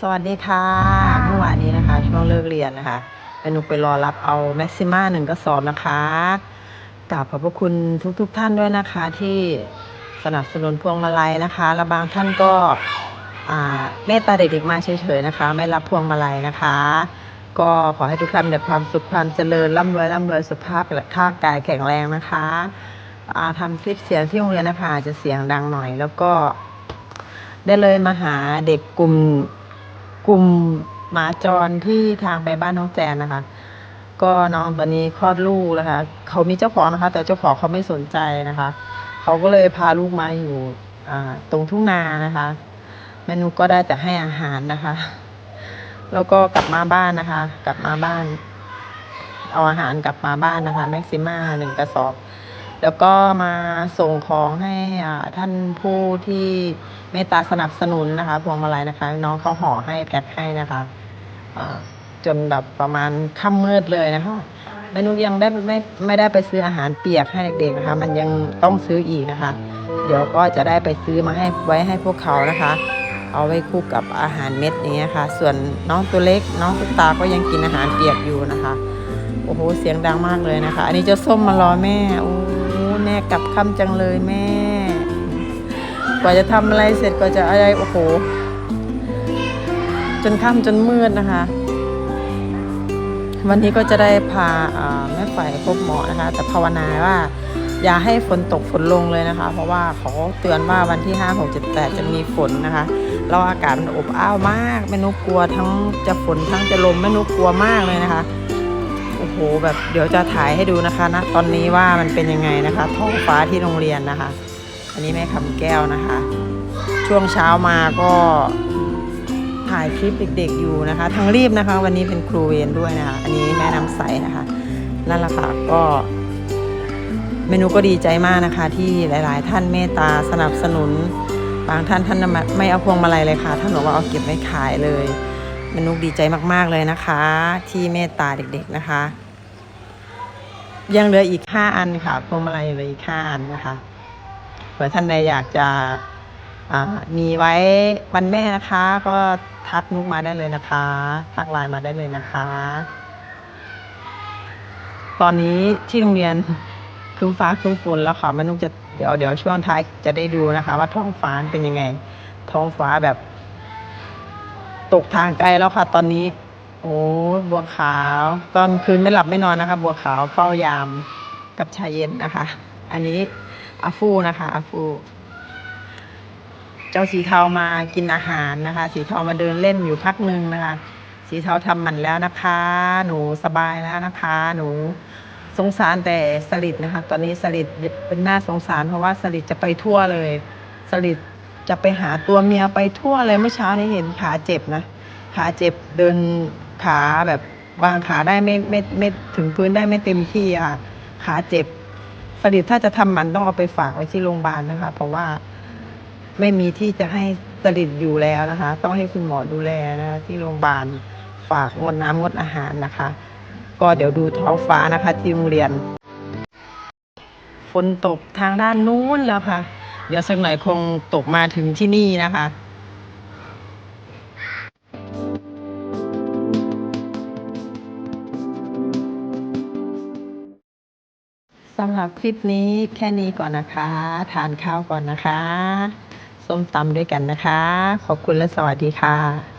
สวัสดีค่ะเมื่อวานนี้นะคะ ช่วงเลิกเรียนนะคะแม่นุกไปรอรับเอาแม็กซิม่าหนึ่งกระสอบนะคะกราบขอบพระคุณทุกๆทท่านด้วยนะคะ ที่สนับสนุนพวงมาลัยนะคะและบางท่านก็อ่าเมตตาเด็กๆมาเฉยๆนะคะ ไม่รับพวงมาลัยนะคะ ก็ขอให้ทุกท่านมีแต่ความสุขความเจริญร่ำรวยร่ำรวยสุขภาพและท่ากายแข็งแรงนะคะอ่าทำคลิปเสียงที่โรงเรียนนะคะอาจจะเสียงดังหน่อย แล้วก็ได้เลยมาหาเด็กกลุ่ม กลุ่มหมาจรที่ทางไปบ้านน้องแจนนะคะ ก็น้องตอนนี้คลอดลูกแล้วค่ะเขามีเจ้าของนะคะ แต่เจ้าของเขาไม่สนใจนะคะ เขาก็เลยพาลูกมาอยู่ตรงทุ่งนานะคะแม่นุก็ได้แต่ให้อาหารนะคะ แล้วก็กลับมาบ้านนะคะ กลับมาบ้าน เอาอาหารกลับมาบ้านนะคะแม็กซิม่าหนึ่งกระสอบ แล้วก็มาส่งของให้ท่านผู้ที่ มตตาสนับสนุนนะคะพวงมาลัยนะคะ น้องเขาห่อให้แพ็คให้นะคะจนแบบประมาณค่ำมืดเลยนะคะแม่นุกยังได้ไม่ไม่ได้ไปซื้ออาหารเปียกให้เด็กๆนะคะ มันยังต้องซื้ออีกนะคะ เดี๋ยวก็จะได้ไปซื้อมาให้ไว้ให้พวกเขานะคะ เอาไว้คู่กับอาหารเม็ดอย่างเงี้ยค่ะส่วนน้องตัวเล็ก น้องตุ๊กตาก็ยังกินอาหารเปียกอยู่นะคะโอ้โหเสียงดังมากเลยนะคะ อันนี้เจะส้มมารอแม่โอ้แม่กลับค่ำจังเลยแม่ ว่าจะทำอะไรเสร็จกว่าจะอะไรโอ้โห จนค่ำจนมืดนะคะ วันนี้ก็จะได้พาแม่ฝ่ายพบหมอนะคะ แต่ภาวนาว่า อย่าให้ฝนตกฝนลงเลยนะคะ เพราะว่าเขาเตือนว่าวันที่ 5 6 7 8 จะมีฝนนะคะเราอากาศมันอบอ้าวมากไม่นุกกลัวทั้งจะฝนทั้งจะลมไม่นุกกลัวมากเลยนะคะโอ้โหแบบเดี๋ยวจะถ่ายให้ดูนะคะนะตอนนี้ว่ามันเป็นยังไงนะคะ ท้องฟ้าที่โรงเรียนนะคะ อันนี้แม่คำแก้วนะคะ ช่วงเช้ามาก็ถ่ายคลิปเด็กๆอยู่นะคะ ทั้งรีบนะคะ วันนี้เป็นครูเวรด้วยนะคะ อันนี้แม่น้ำใสนะคะ นั่นแหละค่ะก็เมนูก็ดีใจมากนะคะ ที่หลาย ๆ ท่านเมตตาสนับสนุน บางท่านท่านไม่เอาพวงมาลัยเลยค่ะ ท่านบอกว่าเอาเก็บไว้ขายเลยเมนูดีใจมาก ๆ เลยนะคะ ที่เมตตาเด็ก ๆ นะคะ ยังเหลืออีกห้าอันค่ะพวงมาลัยเหลืออีกห้าอันนะคะ เผื่อท่านใดอยากจะมีไว้วันแม่นะคะ ก็ทักนุกมาได้เลยนะคะ ทักไลน์มาได้เลยนะคะ ตอนนี้ที่โรงเรียนครึ้มฟ้าครึ้มฝนแล้วค่ะแม่นุกจะเดี๋ยวเดี๋ยวช่วงท้ายจะได้ดูนะคะ ว่าท้องฟ้าเป็นยังไง ท้องฟ้าแบบ ตกทางไกลแล้วค่ะ ตอนนี้ โอ้บัวขาว ตอนคืนไม่หลับไม่นอนนะคะ บัวขาวเฝ้ายามกับชายเย็นนะคะ อันนี้อาฟูนะคะอาฟู เจ้าสีเทามากินอาหารนะคะ สีเทามาเดินเล่นอยู่พักหนึ่งนะคะ สีเทาทำหมันแล้วนะคะ หนูสบายแล้วนะคะ หนูสงสารแต่สลิดนะคะ ตอนนี้สลิดเป็นหน้าสงสารเพราะว่าสลิดจะไปทั่วเลย สลิดจะไปหาตัวเมียไปทั่วเลยเมื่อเช้านี้เห็นขาเจ็บนะ ขาเจ็บเดินขาแบบวางขาได้ไม่ไม่ไม่ถึงพื้นได้ไม่เต็มที่อะ ขาเจ็บ สลิดถ้าจะทำหมันต้องเอาไปฝากไว้ที่โรงพยาบาลนะคะ เพราะว่าไม่มีที่จะให้สลิดอยู่แล้วนะคะ ต้องให้คุณหมอดูแลนะะที่โรงพยาบาลฝากงดน้ำงดอาหารนะคะ ก็เดี๋ยวดูท้องฟ้านะคะ ที่โรงเรียน ฝนตกทางด้านนู้นแล้วค่ะ เดี๋ยวสักหน่อยคงตกมาถึงที่นี่นะคะ สำหรับคลิปนี้แค่นี้ก่อนนะคะ ทานข้าวก่อนนะคะ ส้มตำด้วยกันนะคะ ขอบคุณและสวัสดีค่ะ